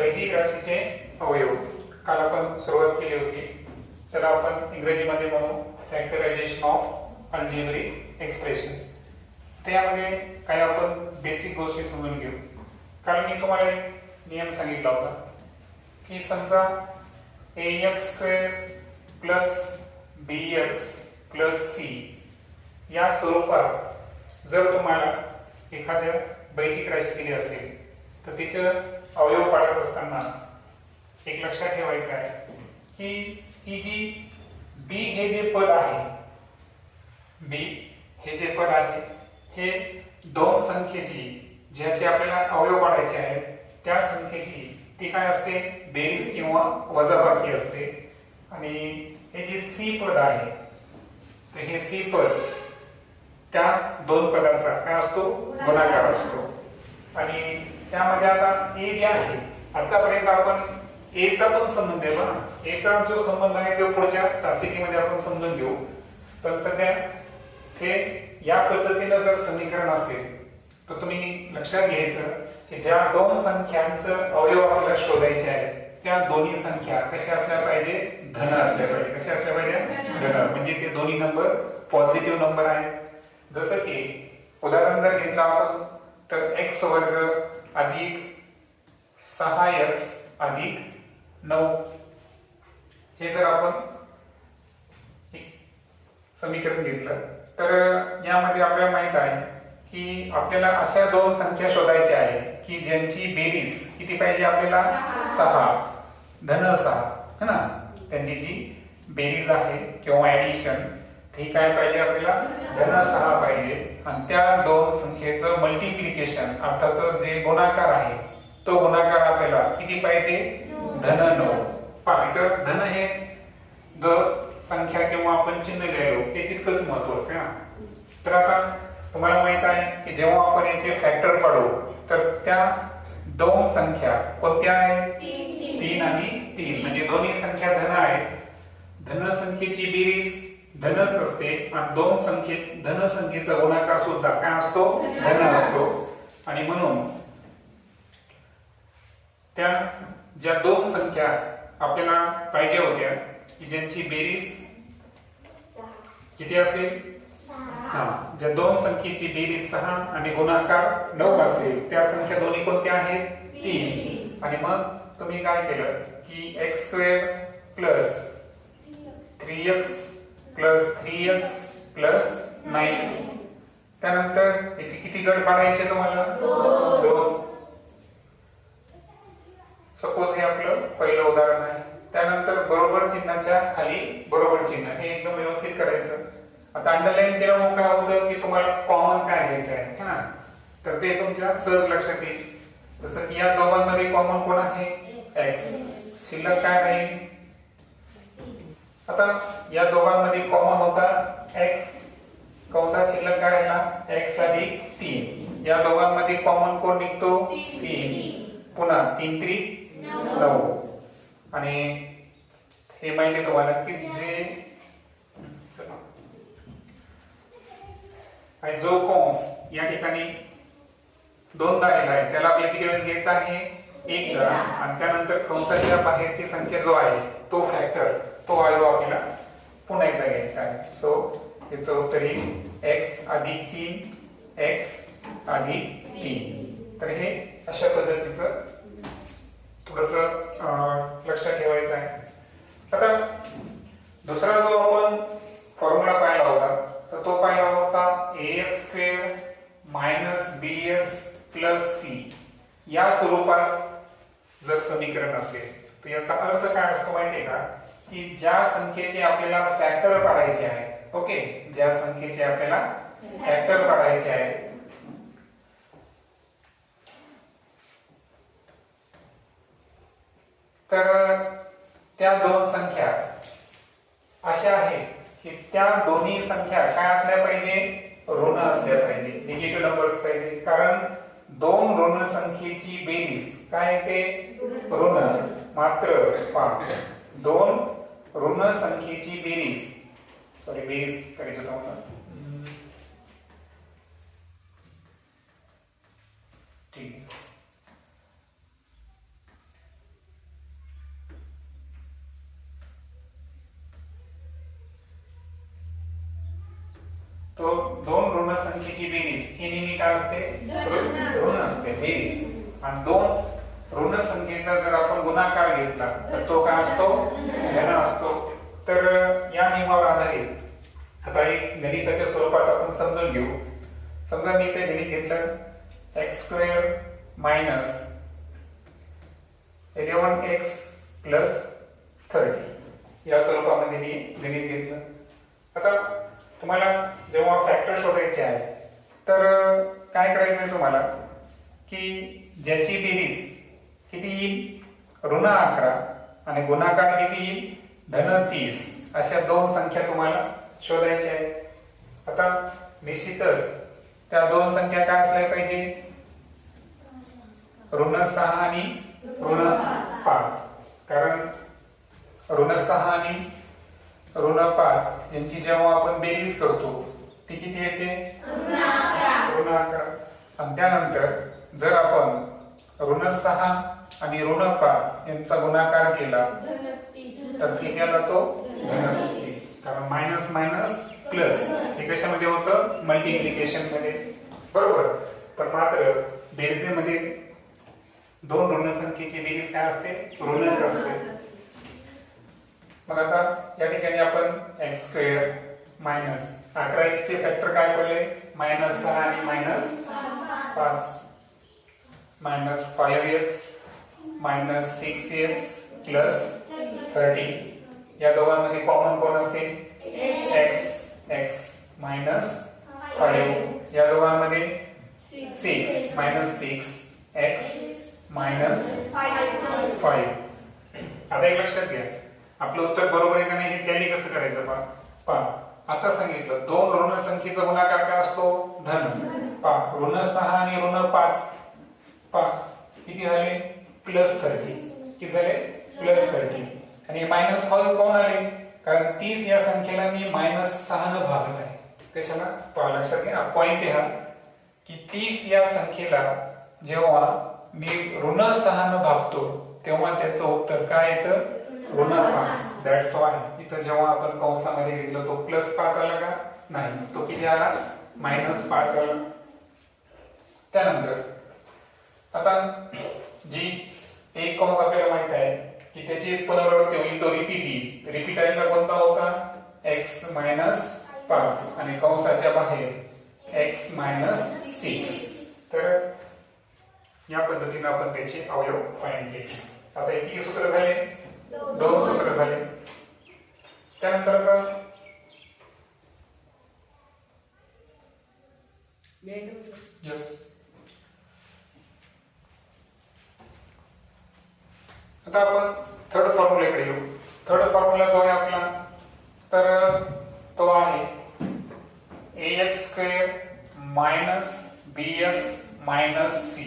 बैजिक राशीचे अवयव. काल आपण सुरुवात केली होती. त्याला आपण इंग्रजीमध्ये म्हणू फॅक्टरायझेशन ऑफ अल्जेब्रिक एक्सप्रेशन त्यामध्ये काही आपण बेसिक गोष्टी समजून घेऊ. कारण मी तुम्हाला एक नियम सांगितला होता की समजा a x square plus b x plus c या स्वरूपात जर तुम्हाला एखाद्या बैजिक राशी दिली असेल तर तिचं अवयव पाडत असताना एक लक्षात ठेवायचं आहे की ही जी बी हे जे पद आहे बी हे जे पद आहे हे दोन संख्येची ज्याची आपल्याला अवयव पाडायचे आहेत त्या संख्येची ती काय असते? बेरीज किंवा वजाबाकी असते. आणि हे जे सी पद आहे तर हे सी पद त्या दोन पदांचा काय असतो? गुणाकार असतो. आणि त्यामध्ये आता ए जे आहे आतापर्यंत आपण एचा पण संबंध आहे ना एचा जो संबंध आहे तो पुढच्या तासिकेमध्ये आपण समजून घेऊ. पण सध्या हे या पद्धतीनं जर समीकरण असेल तर तुम्ही लक्षात घ्यायचं की ज्या दोन संख्यांचं अवयव आपल्याला शोधायचे आहेत त्या दोन्ही संख्या कशा असल्या पाहिजे? धन असल्या पाहिजे. कशा असल्या पाहिजे? धन. म्हणजे ते दोन्ही नंबर पॉझिटिव्ह नंबर आहेत. जसं की उदाहरण जर घेतलं आपण तर एक्स वर्ग अधिक सहा एक्स अधिक नऊ. हे जर आपण एक समीकरण घेतलं तर यामध्ये आपल्याला माहीत आहे की आपल्याला अशा दोन संख्या शोधायच्या आहे की ज्यांची बेरीज किती पाहिजे आपल्याला? सहा. धन सहा है ना? त्यांची जी बेरीज आहे किंवा ऍडिशन ती काय पाहिजे आपल्याला? धन सहा पाहिजे. आणि त्या दोन संख्येचं मल्टिप्लिकेशन अर्थातच जे गुणाकार आहे तो गुणाकार आपल्याला किती पाहिजे? धन नऊ. पहा इथं धन हे जो संख्या किंवा आपण चिन्ह लिहिलो हे तितकंच महत्वाचं आहे तर आता तुम्हाला माहीत आहे की जेव्हा आपण याचे फॅक्टर पाडू तर त्या दोन संख्या कोणत्या आहेत तीन. आणि तीन. म्हणजे दोन्ही संख्या धन आहेत. धन संख्येची बेरीज धनच असते. आणि दोन संख्ये धन संख्येचा गुणाकार सुद्धा काय असतो? धन असतो. आणि म्हणून त्या ज्या दोन संख्या आपल्याला पाहिजे होत्या की ज्यांची बेरीज किती असेल? हा. ज्या दोन संख्येची बेरीज सहा आणि गुणाकार नऊ असेल त्या संख्या दोन्ही कोणत्या आहेत? तीन. आणि मग तुम्ही काय केलं? की x square plus three x three x plus nine त्यानंतर याची किती गट पाडायचे तुम्हाला? दोन. सपोज हे आपलं पहिलं उदाहरण आहे. त्यानंतर बरोबर चिन्हाच्या खाली बरोबर चिन्ह. हे एकदम व्यवस्थित करायचं. आता अंडरलाईन केल्यामुळे काय होतं की तुम्हाला कॉमन काय घ्यायचं आहे ना? तर ते तुमच्या सहज लक्षात येईल. जसं की या दोघांमध्ये कॉमन कोण आहे? एक्स शिल्लक काय राहील? आता या दोघांमध्ये कंसात शिल्लक काय राहिला एक्स अधिक तीन. या दोघांमध्ये कॉमन कोण निघतो? तीन. पुन्हा तीन त्री नऊ. आणि हे माहिती तुम्हाला की जे. आणि जो कंस या ठिकाणी दोनदा आलेला आहे त्याला आपल्याला किती वेळेस घ्यायचा आहे? एक वेळा आणि त्यानंतर कंसाच्या बाहेरची संख्या जो आहे तो फॅक्टर तो अवयव आपल्याला पुन्हा एकदा घ्यायचा आहे. सो याचं उत्तर येईल एक्स अधिक तीन एक्स अधिक तीन. तर हे अशा पद्धतीचं थोडस लक्षात ठेवायचं आहे. आता दुसरा जो आपण फॉर्म्युला पाहिला होता तर तो पाहिला होता a x square minus b x plus c या स्वरूपात जर समीकरण असेल तर याचा अर्थ काय असतो माहितीये का? की ज्या संख्येचे आपल्याला फॅक्टर काढायचे आहे ओके ज्या संख्येचे आपल्याला फॅक्टर काढायचे आहे तर त्या दोन संख्या अशा आहेत की त्या दोन्ही संख्या काय असल्या पाहिजे? ऋण असल्या पाहिजे. निगेटिव्ह नंबर्स पाहिजे. कारण दोन ऋण संख्येची बेरीज काय ते? ऋण. मात्र पाच दोन ऋण संख्येची बेरीज Sorry, करीत होता आपण ठीक तो दोन ऋण संख्येची बेरीज ही नेहमी काय असते ऋण असते बेरीज आणि दोन ऋण संख्येचा जर आपण गुणाकार घेतला तर तो काय असतो घन असतो तर या नियमावर आधारित आता एक गणिताच्या स्वरूपात आपण समजून घेऊ. समजा मी ते गणित घेतलं. X square minus eleven x plus thirty या स्वरूपामध्ये मी गणित घेतलं. आता तुम्हाला जेव्हा फॅक्टर शोधायचे आहे तर काय करायचं आहे तुम्हाला? की ज्याची बेरीज किती येईल? ऋण अकरा आणि गुणाकार किती येईल? धन तीस अशा दोन संख्या तुम्हाला शोधायच्या आहेत. आता निश्चितच त्या दोन संख्या काय असल्या पाहिजे? ऋण सहा आणि ऋण पाच. कारण ऋण सहा आणि ऋण पाच यांची जेव्हा आपण बेरीज करतो ती किती येते? ऋण अकरा. आणि त्यानंतर जर आपण ऋण सहा आणि ऋण पाच यांचा गुणाकार केला तर किती आला जातो धन कारण मायनस मायनस प्लस हे कशामध्ये होतं मल्टिप्लिकेशनमध्ये. बरोबर? पण मात्र बेरजेमध्ये दोन ऋण संख्येची बेरीज काय असते? ऋणच असते. मग आता या ठिकाणी आपण एक्स स्क्वेअर मायनस अकरा एक्स चे फॅक्टर काय पडले? मायनस सहा आणि मायनस पाच. Minus five x minus six x plus thirty. या दोघांमध्ये कॉमन कोण असेल? एक्स एक्स मायनस फाईव्ह या दोघांमध्ये? Six minus six x minus five आता एक लक्षात घ्या. आपलं उत्तर बरोबर आहे का नाही हे टॅली कसं करायचं पहा? पहा. आता सांगितलं दोन ऋण संख्येचा गुणाकार काय असतो? धन. पहा. ऋण सहा आणि ऋण पाच. पहा. किती झाले? प्लस थर्टी किती झाले? प्लस थर्टी आणि मायनस फाईव्ह कोण आले? कारण तीस या संख्येला मी मायनस सहा न भागत आहे. कशाला? पहा लक्षात घ्या. पॉइंट हा. की तीस या संख्येला जेव्हा मी ऋण सहानं भागतो तेव्हा त्याचं उत्तर काय येतं? ऋण पाच. दॅट्स वाय इथं जेव्हा आपण कंसामध्ये घेतलं तो प्लस पाच आला का? नाही. तो किती आला? मायनस पाच आला. त्यानंतर आता जी एक कंस आपल्याला माहीत आहे की त्याची पुनरावृत्ती होईल तो रिपीट येईल. रिपीट आलेला कोणता होता एक्स मायनस पाच. आणि कंसाच्या बाहेर एक्स मायनस सिक्स तर या पद्धतीने आपण त्याचे अवयव फाइंड केले. आता हे किती सूत्र झाले? दोन सूत्र झाले. त्यानंतर आता यस आता आपण थर्ड फॉर्म्युलाकडे येऊ. थर्ड फॉर्म्युला जो आहे आपला तर तो आहे a x square minus b x minus c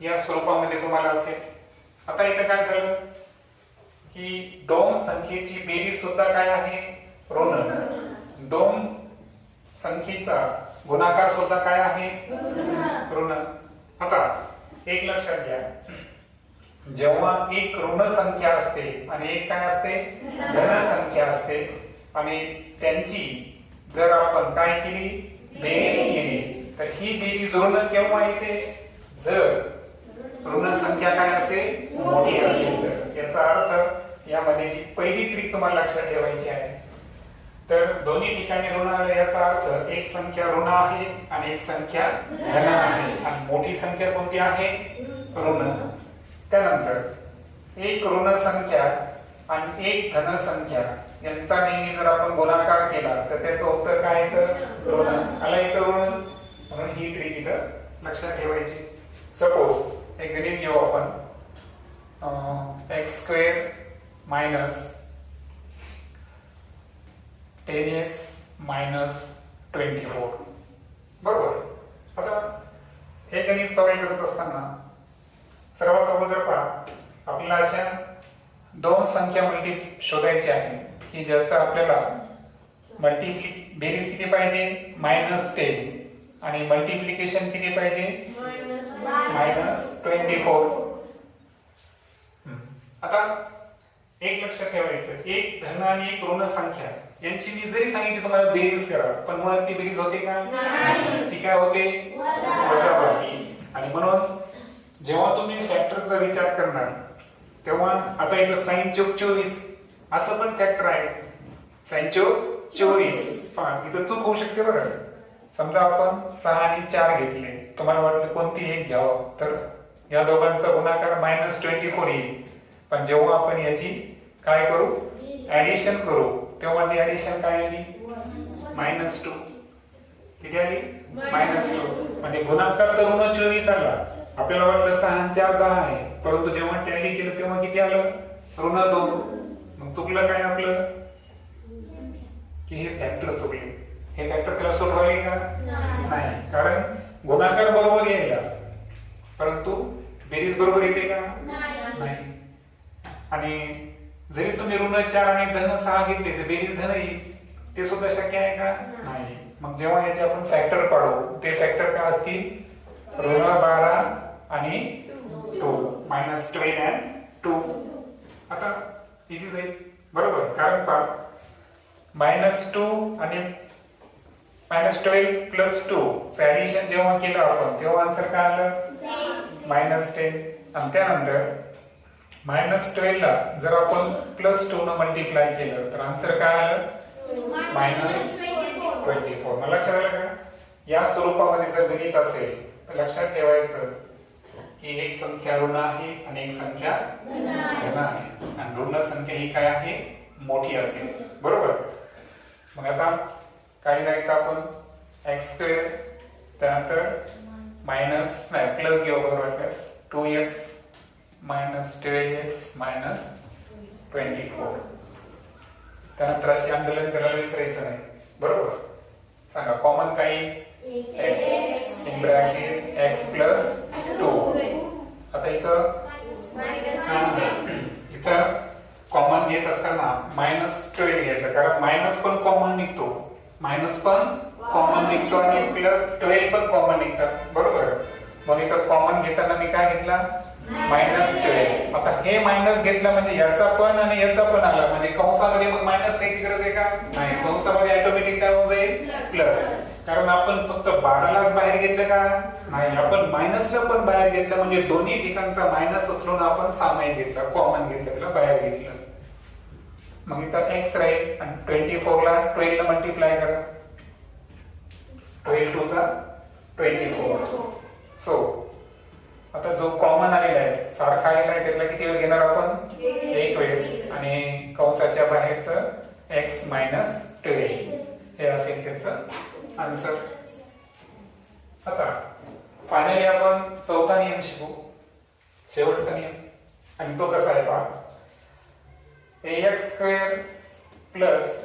या स्वरूपामध्ये तुम्हाला असेल. आता इथं काय झालं? की दोन संख्येची बेरीज सुद्धा काय आहे? ऋण. दोन संख्येचा गुणाकार सुद्धा काय आहे? ऋण. आता एक लक्षात घ्या. जेव्हा एक ऋण संख्या असते आणि एक काय असते? धन संख्या असते. आणि त्यांची जर आपण काय केली? बेरीज केली. तर ही बेरीज ऋण केव्हा येते? जर ऋण संख्या काय असेल? मोठी असेल. तर याचा अर्थ यामध्ये जी पहिली ट्रिक तुम्हाला लक्षात ठेवायची आहे. तर दोन्ही ठिकाणी ऋण आलं याचा अर्थ एक संख्या ऋण आहे आणि एक संख्या धन आहे. आणि मोठी संख्या कोणती आहे? ऋण. त्यानंतर एक ऋण संख्या आणि एक धन संख्या यांचा नेहमी जर आपण गुणाकार केला तर त्याचं उत्तर काय येतं ऋण. आला येतं ऋण. म्हणून ही ट्रिक इथं लक्षात ठेवायची. सपोज एक गणित घेऊ आपण. X square minus ten x minus twenty four बरोबर. आता हे गणित सॉल्व्ह करत असताना सर्वात अगोदर पहा. आपल्याला अशा दोन संख्या मल्टी शोधायच्या आहे की ज्याचा आपल्याला मल्टिप्ली बेरीज किती पाहिजे? मायनस टेन आणि मल्टिप्लिकेशन किती पाहिजे? मायनस ट्वेंटी फोर आता एक लक्षात ठेवायचं. एक धन आणि एक ऋण संख्या. यांची मी जरी सांगितली तुम्हाला बेरीज करा पण मग ती बेरीज होते का? ती काय होते? वजाबाकी. आणि म्हणून जेव्हा तुम्ही फॅक्टरचा विचार करणार तेव्हा आता इथं साईन चोक चोवीस असं पण फॅक्टर आहे. साईन चोक चोवीस. पहा इथं चूक होऊ शकते बरं. समजा आपण सहा आणि चार घेतले. तुम्हाला वाटलं कोणती एक घ्यावं? तर या दोघांचा गुणाकार मायनस ट्वेंटी फोर येईल. पण जेव्हा आपण याची काय करू? ऍडिशन करू. तेव्हा ती ऍडिशन काय आली? मायनस टू किती आली? मायनस टू म्हणजे गुणाकार तर ऋण चोवीस आला. आपल्याला वाटलं सहा चार दहा आहे. परंतु जेव्हा टॅली केलं तेव्हा किती आलं? ऋण दोन. मग चुकलं काय आपलं? की हे फॅक्टर चुकले. हे फॅक्टर त्याला सोडवावे का? नाही. कारण गुणाकार बरोबर यायला. परंतु बेरीज बरोबर येते का? नाही. आणि जरी तुम्ही ऋण चार आणि धन सहा घेतले तर बेरीज धन येईल ते सुद्धा शक्य आहे का? नाही. मग जेव्हा याचे आपण फॅक्टर पाडू ते फॅक्टर काय असतील? ऋण बारा आणि two. Minus twelve and two आता इझी जाईल. बरोबर? कारण पहा. मायनस टू आणि minus twelve plus two addition जेव्हा केलं आपण तेव्हा आन्सर काय आलं? मायनस टेन आणि त्यानंतर मायनस ट्वेल्व ला जर आपण प्लस टू न मल्टिप्लाय केलं तर आन्सर काय आलं? मायनस ट्वेंटी फोर मला लक्षात आलं का? या स्वरूपामध्ये जर गणित असेल तर लक्षात ठेवायचं की एक संख्या ऋण आहे आणि एक संख्या धन आहे. आणि ऋण संख्या ही काय आहे? मोठी असेल. बरोबर? मग आता काही नाही तर आपण एक्स स्क्वेअर त्यानंतर मायनस नाही प्लस घेऊ बरोबर plus two x minus twelve x minus twenty four त्यानंतर असे आंदोलन करायला विसरायचं नाही. बरोबर? सांगा कॉमन काही? X in bracket x plus two आता इथं इथं कॉमन घेत असताना मायनस ट्वेल्व घ्यायचं कारण मायनस पण कॉमन निघतो. मायनस पण कॉमन निघतो आणि प्लस ट्वेल्व पण कॉमन निघतात. बरोबर? मग इथं कॉमन घेताना मी काय घेतला? मायनस आता हे मायनस घेतलं म्हणजे याचा पण आणि याचा पण आला. म्हणजे कंसामध्ये मग मायनस घ्यायची गरज आहे का? नाही. कंसामध्ये ऑटोमॅटिक काय होऊन जाईल? प्लस कारण आपण फक्त बारालाच बाहेर घेतलं का? नाही. आपण मायनसला पण बाहेर घेतलं. म्हणजे दोन्ही ठिकाणचा मायनस उचलून आपण सामायिक घेतला. कॉमन घेतलं त्याला बाहेर घेतलं. मग इथं एक्स राहील. आणि ट्वेंटी फोरला ट्वेल्व ला मल्टिप्लाय करा. ट्वेल्व टू चा ट्वेंटी फोर सो आता जो कॉमन आलेला आहे सारखा आलेला आहे त्यातला किती वेळेस घेणार आपण एक वेळेस आणि कंसाच्या बाहेरचं एक्स मायनस ट्वेल्व हे असेल त्याचं आन्सर आता फायनली आपण चौथा नियम शिकू शेवटचा नियम आणि तो कसा आहे पहा a x square plus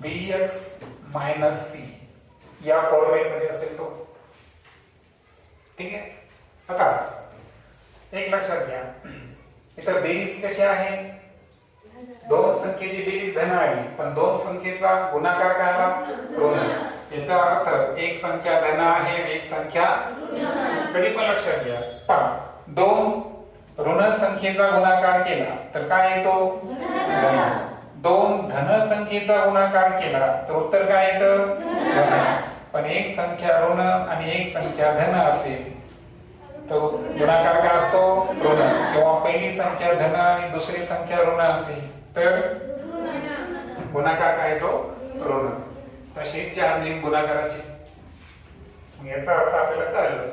b x minus c या फॉर्मॅटमध्ये असेल तो ठीक आहे आता एक लक्षात घ्या इथं बेरीज कशी आहे? दोन संख्येची बेरीज धन आली पण दोन संख्येचा गुणाकार काय आला ऋण. याचा अर्थ एक संख्या धन आहे एक संख्या कधी पण लक्षात घ्या. पहा दोन ऋण संख्येचा गुणाकार केला तर काय येतो? दोन धन संख्येचा गुणाकार केला तर उत्तर काय येतं? पण एक संख्या ऋण आणि एक संख्या धन असेल. तर गुणाकार काय असतो? ऋण. किंवा पहिली संख्या धन आणि दुसरी संख्या ऋण असेल तर गुणाकार काय तो? ऋण. तसेच चार नेम गुणाकाराचे. याचा अर्थ आपल्याला कळलं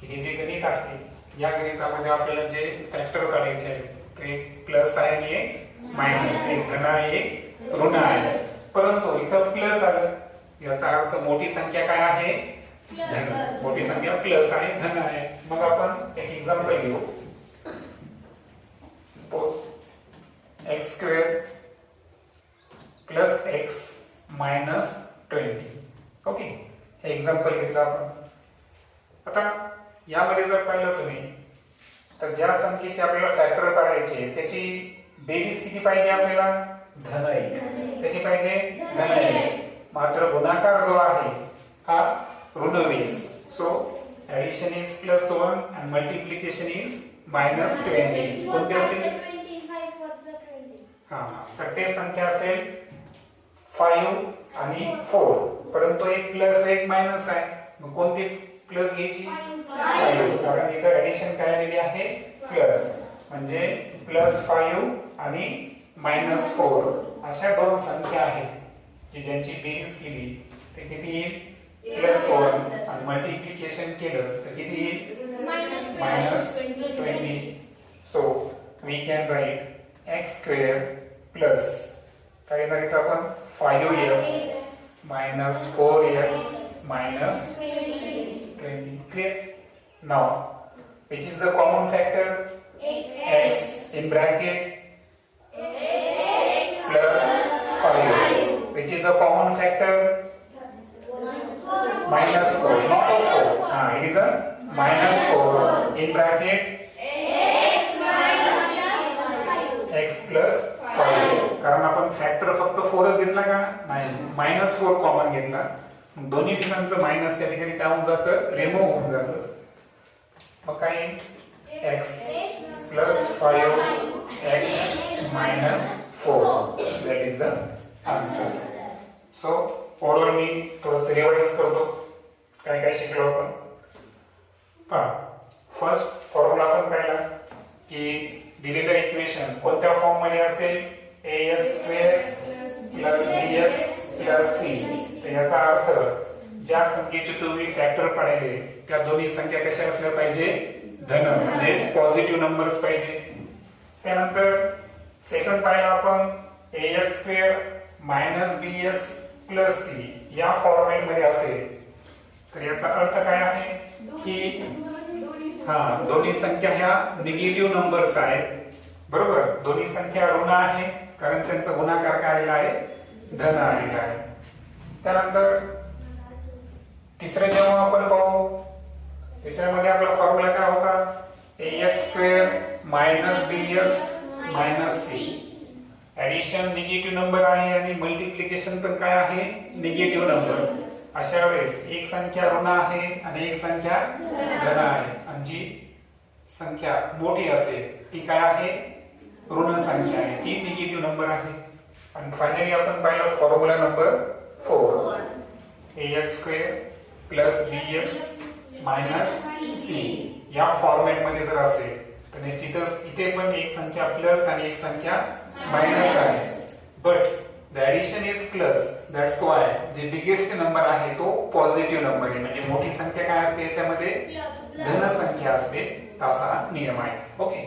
की हे जे गणित आहे या गणितामध्ये आपल्याला जे फॅक्टर काढायचे आहे ते प्लस आहे आणि एक मायनस एक धन आहे एक ऋण आहे. परंतु इथं प्लस आलं. याचा अर्थ मोठी संख्या काय आहे? धन. मोठी संख्या प्लस आहे धन आहे. मग आपण एक एक्झाम्पल घेऊ. Suppose x square plus x minus twenty okay हे एक्झाम्पल घेतलं आपण. आता यामध्ये जर पाहिलं तुम्ही तर ज्या संख्येचे आपल्याला फॅक्टर काढायचे त्याची बेरीज किती पाहिजे आपल्याला? धन एक. त्याची पाहिजे? धन एक. मात्र गुणाकार जो आहे हा ऋण वीस. So addition is plus one and multiplication is minus twenty कोणते असतील? हा तर ते संख्या असेल फाईव्ह आणि फोर परंतु एक प्लस एक मायनस आहे. मग कोणती प्लस घ्यायची? फाईव्ह कारण इथं ऍडिशन काय आलेली आहे प्लस म्हणजे प्लस फाईव्ह आणि मायनस फोर अशा दोन संख्या आहेत की ज्यांची बेरीज केली. ते किती येईल? प्लस वन आणि मल्टिप्लिकेशन केलं तर किती येईल minus twenty so we can write x square plus काय येणार इथं आपण five x minus four x minus twenty clear now which is the common factor x. In bracket. Plus 5 which is the common factor? minus 4 not of 4 ah it is a minus 4 in bracket? X plus 5 कारण आपण factor फक्त फोरच घेतला का? नाही. Minus four common घेतला. दोन्ही ठिकाणचं minus त्या ठिकाणी काय होऊन जातं? रिमूव्ह होऊन जातं. मग काय? X plus 5 x minus 4 that is the answer. So overall मी थोडंसं रिवाइज करतो. काय काय शिकलो आपण. पहा फर्स्ट फॉर्म्युला आपण पाहिला की दिलेलं इक्वेशन कोणत्या फॉर्ममध्ये असेल? A x square plus b x plus c तर याचा अर्थ ज्या संख्येचे तुम्ही फॅक्टर पाहिले त्या दोन्ही संख्या कशा असल्या पाहिजे? धन म्हणजे पॉझिटिव्ह नंबर्स पाहिजे. त्यानंतर सेकंड पाहिलं आपण a x square minus b x plus c या फॉर्मॅटमध्ये असेल. तर याचा अर्थ काय आहे? की हा दोन्ही संख्या ह्या निगेटिव्ह नंबर्स आहेत. बरोबर? दोन्ही संख्या ऋण आहे कारण त्यांचा गुणाकार काय आलेला आहे धन आलेला आहे. त्यानंतर तिसरं जेव्हा आपण पाहू तिसऱ्यामध्ये आपला फॉर्म्युला काय होता? A x square minus b x minus c addition negative number आहे आणि मल्टिप्लिकेशन पण काय आहे? निगेटिव्ह नंबर अशा वेळेस एक संख्या ऋण आहे आणि एक संख्या धन आहे. आणि जी संख्या मोठी असेल ती काय आहे? ऋण संख्या आहे. ती निगेटिव्ह नंबर आहे. आणि फायनली आपण पाहिलं formula number four a x square plus b x minus c या फॉर्मॅटमध्ये जर असेल तर निश्चितच इथे पण एक संख्या प्लस आणि एक संख्या मायनस आहे. But the addition is plus that's why जे बिगेस्ट नंबर आहे तो पॉझिटिव्ह नंबर आहे. म्हणजे मोठी संख्या काय असते? याच्यामध्ये धन संख्या असते. असा हा नियम आहे. ओके